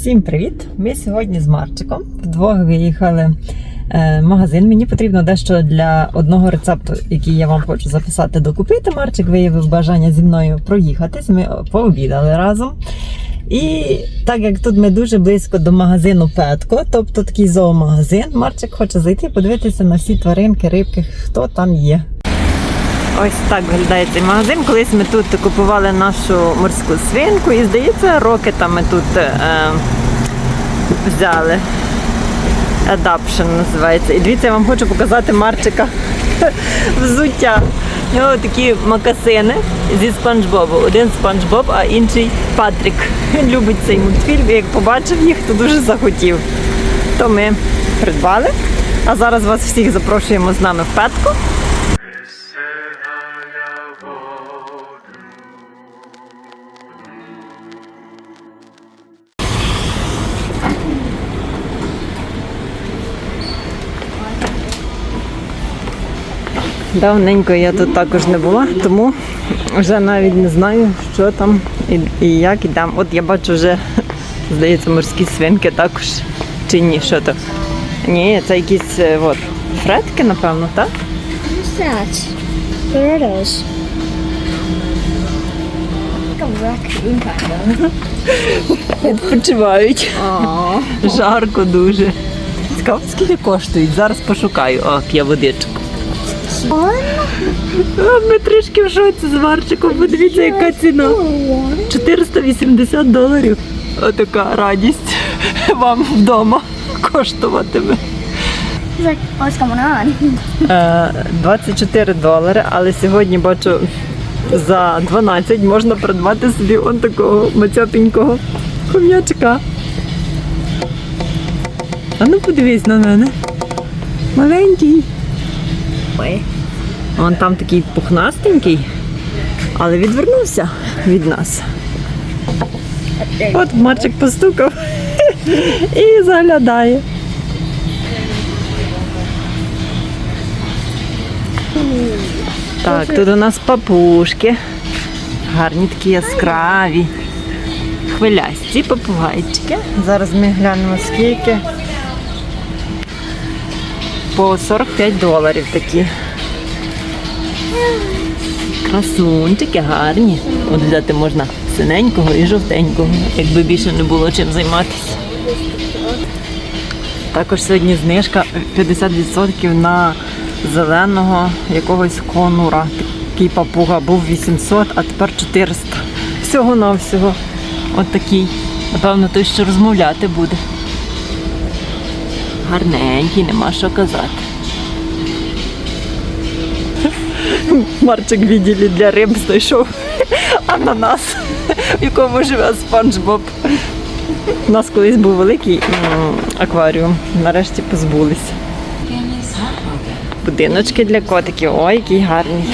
Всім привіт! Ми сьогодні з Марчиком вдвох виїхали е, в магазин. Мені потрібно дещо для одного рецепту, який я вам хочу записати, докупити. Марчик виявив бажання зі мною проїхатись. Ми пообідали разом. І так як тут ми дуже близько до магазину Петко, тобто такий зоомагазин, Марчик хоче зайти подивитися на всі тваринки, рибки, хто там є. Ось так виглядає цей магазин. Колись ми тут купували нашу морську свинку і, здається, роки там ми тут е, взяли. Adaption називається. І дивіться, я вам хочу показати Марчика взуття. У нього такі макасини зі Спанч Бобу. Один Спанч Боб, а інший Патрік. Він любить цей мультфільм. і Як побачив їх, то дуже захотів. То ми придбали. А зараз вас всіх запрошуємо з нами в Петку. Давненько я тут також не була, тому вже навіть не знаю, що там і, і як ідемо. От я бачу вже, здається, морські свинки також. Чи ні, що то? Ні, це якісь е, от, фретки, напевно, так? Відпочивають. Жарко дуже. Цікаво, скільки коштують? Зараз пошукаю. О, п'є водичку. А, Ми трішки в шоці з Марчиком. Подивіться, яка ціна. 480 доларів. Отака радість вам вдома коштуватиме. He's like, what's going on? Е, 24 долари, але сьогодні бачу за 12 можна придбати собі он такого мацьопенького хом'ячка. А ну подивись на мене. Маленький. Ой. Вон там такий пухнастенький, але відвернувся від нас. От Марчик постукав і заглядає. Так, тут у нас папушки. Гарні такі яскраві. Хвилясті попугайчики. Зараз ми глянемо скільки. По 45 доларів такі. Красунчики гарні. От взяти можна синенького і жовтенького, якби більше не було чим займатися. Також сьогодні знижка 50% на зеленого якогось конура. Такий папуга був 800, а тепер 400. Всього на всього. От такий. Напевно, той, що розмовляти буде. Гарненький, нема що казати. Марчик відділі для риб знайшов ананас, в якому живе спанч Боб. У нас колись був великий акваріум. Нарешті позбулися. Будиночки для котиків. Ой, який гарний.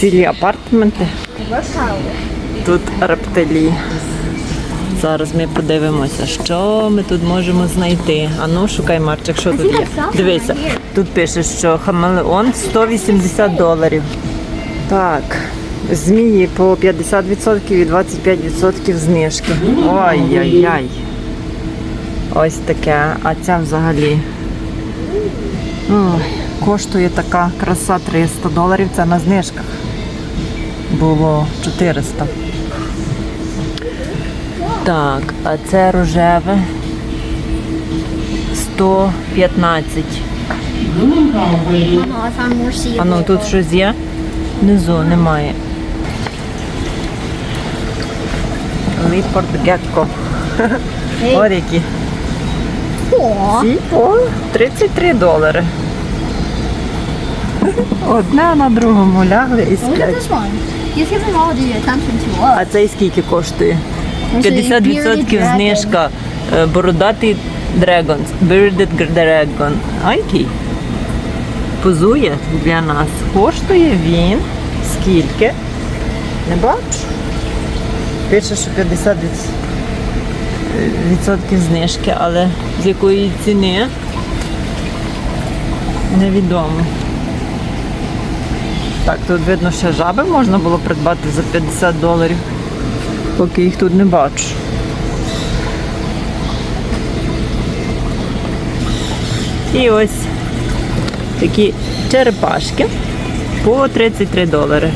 Цілі апартаменти. Тут рептилії. Зараз ми подивимося, що ми тут можемо знайти. А ну, шукай, Марчик, що тут є. Дивися, тут пише, що хамелеон 180 доларів. Так, змії по 50% і 25% знижки. Ой-яй-яй. Ось таке. А ця взагалі. Ой, коштує така краса 300 доларів. Це на знижках. Було 400. Так, а це рожеве 115. Oh, I found more sea. А ну тут щось є? Внизу немає. Ліпорт гекко. Ось які. Aw. По 33 долари. Одне на другому лягли і сплять. А цей скільки коштує? Ось цей 50% bearded dragon. знижка. Е, Бородатий дрегон. Bearded Dragon. А який? Позує для нас. Коштує він скільки? Не бачу. Пише, що 50 відсотків знижки, але з якої ціни невідомо. Так, тут видно, що жаби можна було придбати за 50 доларів, поки їх тут не бачу. І ось такі черепашки по 33 долари.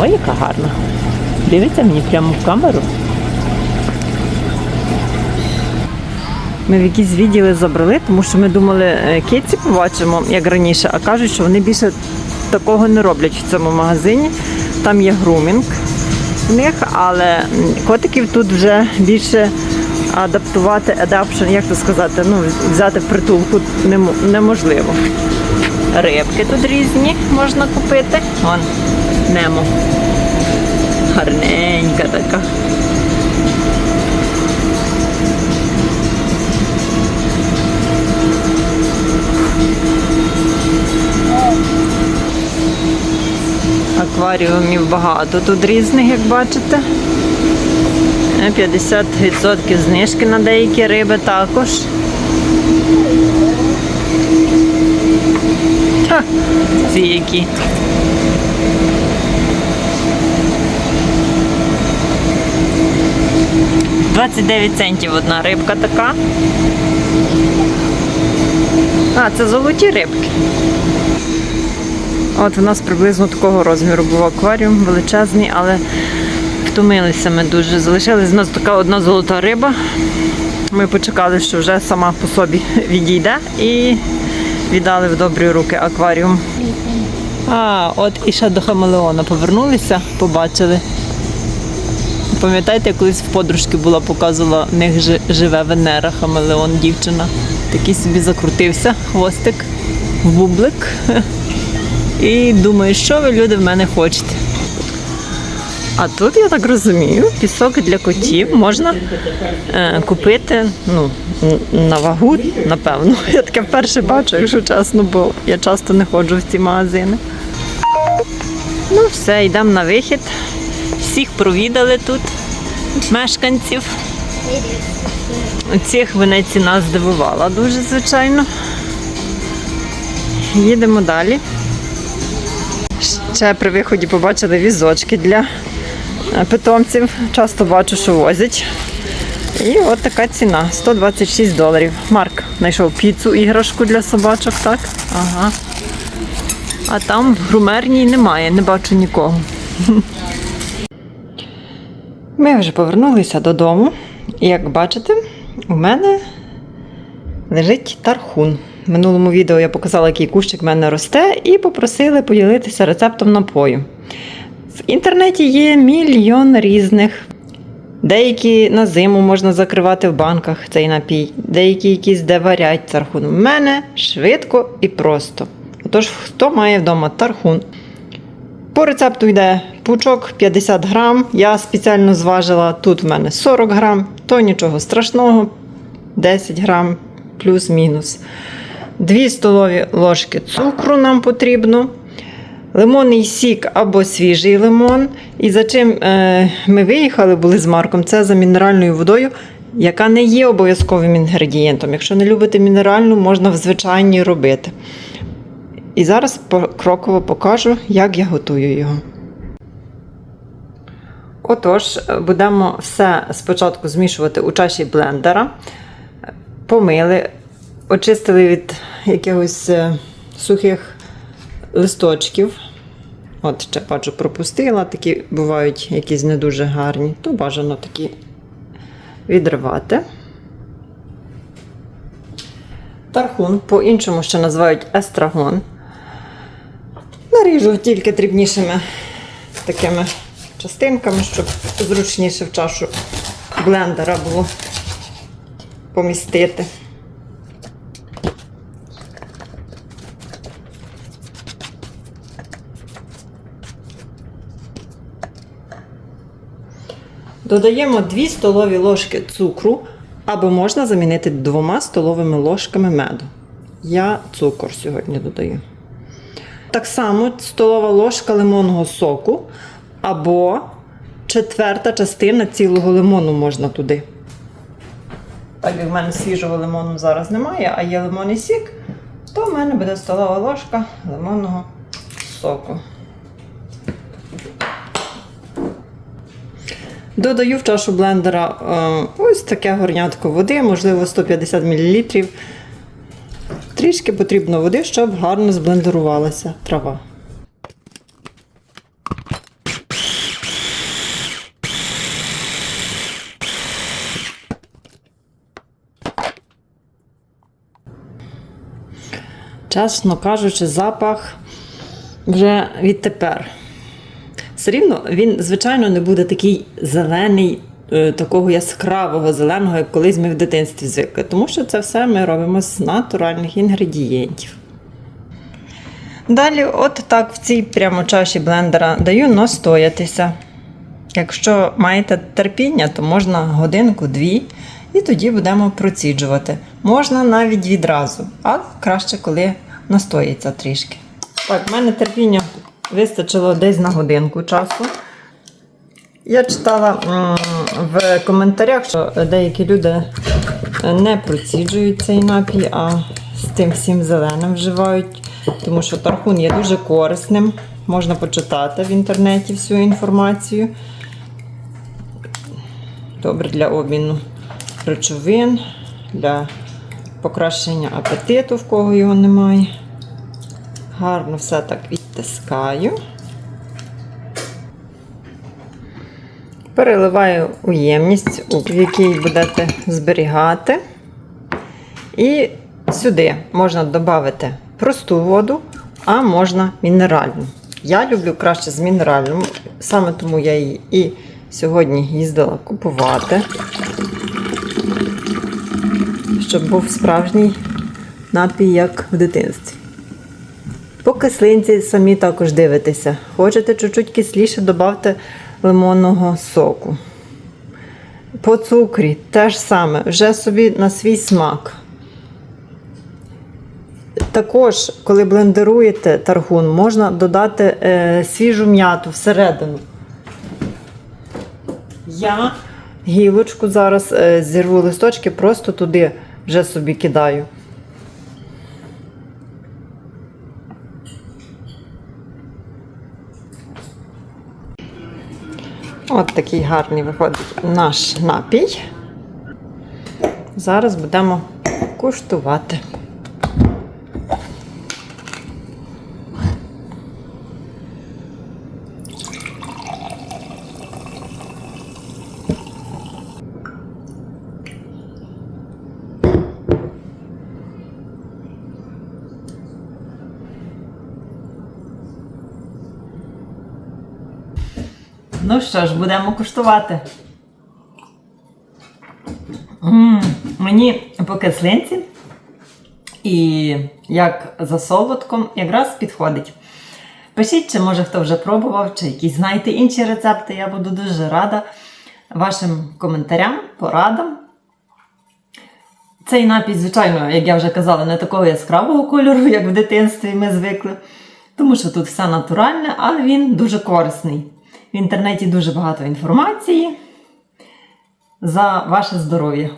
Ой, яка гарна. Дивіться мені прямо в камеру. Ми в якісь відділи забрали, тому що ми думали, е, киці побачимо, як раніше, а кажуть, що вони більше такого не роблять в цьому магазині. Там є грумінг в них, але котиків тут вже більше адаптувати, adaption, як то сказати, ну, взяти притулку неможливо. Рибки тут різні можна купити. Вон, немо. Гарненька така. Акваріумів багато тут різних, як бачите. Е, 50% знижки на деякі риби також. Ха, ці які. «29 центів одна рибка така. А, це золоті рибки. От у нас приблизно такого розміру був акваріум, величезний, але втомилися ми дуже. Залишилась у нас така одна золота риба. Ми почекали, що вже сама по собі відійде і віддали в добрі руки акваріум. А, от і ще до хамелеона повернулися, побачили. Пам'ятаєте, я колись в подружки була, показувала, в них живе Венера, хамелеон, дівчина. Такий собі закрутився, хвостик, в бублик. І думаю, що ви люди в мене хочете. А тут, я так розумію, пісок для котів можна е, купити ну, на вагу, напевно. Я таке вперше бачу, якщо чесно, бо я часто не ходжу в ці магазини. Ну, все, йдемо на вихід. Всіх провідали тут, мешканців. Цих мене ціна здивувала дуже, звичайно. Їдемо далі. Ще при виході побачили візочки для е, питомців. Часто бачу, що возять. І от така ціна 126 доларів. Марк знайшов піцу іграшку для собачок, так? Ага. А там в грумерній немає, не бачу нікого. Ми вже повернулися додому. Як бачите, у мене лежить тархун. В минулому відео я показала, який кущик в мене росте, і попросили поділитися рецептом напою. В інтернеті є мільйон різних. Деякі на зиму можна закривати в банках цей напій, деякі якісь де варять тархун. У мене швидко і просто. Отож, хто має вдома тархун? По рецепту йде пучок 50 грам. Я спеціально зважила тут в мене 40 грам, то нічого страшного, 10 грам плюс-мінус. 2 столові ложки цукру нам потрібно. Лимонний сік або свіжий лимон. І за чим е, ми виїхали, були з Марком, це за мінеральною водою, яка не є обов'язковим інгредієнтом. Якщо не любите мінеральну, можна в звичайній робити. І зараз покроково покажу, як я готую його. Отож, будемо все спочатку змішувати у чаші блендера. Помили, очистили від якихось е, сухих листочків. От, ще бачу, пропустила, такі бувають якісь не дуже гарні, то бажано такі відривати. Тархун, по-іншому ще називають естрагон. Наріжу тільки дрібнішими такими частинками, щоб зручніше в чашу блендера було помістити. Додаємо 2 столові ложки цукру, або можна замінити 2 столовими ложками меду. Я цукор сьогодні додаю. Так само столова ложка лимонного соку, або четверта частина цілого лимону можна туди. Так як в мене свіжого лимону зараз немає, а є лимонний сік, то в мене буде столова ложка лимонного соку. Додаю в чашу блендера е, ось таке горнятко води, можливо 150 мл. Трішки потрібно води, щоб гарно зблендерувалася трава. Чесно кажучи, запах вже відтепер. Все рівно він, звичайно, не буде такий зелений, такого яскравого зеленого, як колись ми в дитинстві звикли. Тому що це все ми робимо з натуральних інгредієнтів. Далі, от так в цій прямо чаші блендера даю настоятися. Якщо маєте терпіння, то можна годинку-дві, і тоді будемо проціджувати. Можна навіть відразу, а краще, коли настоїться трішки. Так, в мене терпіння вистачило десь на годинку часу. Я читала в коментарях, що деякі люди не проціджують цей напій, а з тим всім зеленим вживають, тому що тархун є дуже корисним. Можна почитати в інтернеті всю інформацію. Добре для обміну речовин, для покращення апетиту, в кого його немає. Гарно все так відтискаю. Переливаю у ємність, в якій будете зберігати. І сюди можна додати просту воду, а можна мінеральну. Я люблю краще з мінеральною, саме тому я її і сьогодні їздила купувати, щоб був справжній напій, як в дитинстві. По кислинці самі також дивитеся. Хочете чуть-чуть кисліше, додавте лимонного соку. По цукрі теж саме, вже собі на свій смак. Також, коли блендеруєте таргун, можна додати е, свіжу м'яту всередину. Я гілочку зараз е, зірву листочки, просто туди вже собі кидаю. От такий гарний виходить наш напій. Зараз будемо куштувати. Ну що ж, будемо куштувати. м мені по кислинці і як за солодком якраз підходить. Пишіть, чи може хто вже пробував, чи якісь знаєте інші рецепти. Я буду дуже рада вашим коментарям, порадам. Цей напій, звичайно, як я вже казала, не такого яскравого кольору, як в дитинстві ми звикли. Тому що тут все натуральне, але він дуже корисний. В інтернеті дуже багато інформації за ваше здоров'я.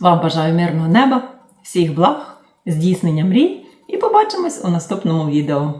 Вам бажаю мирного неба, всіх благ, здійснення мрій і побачимось у наступному відео.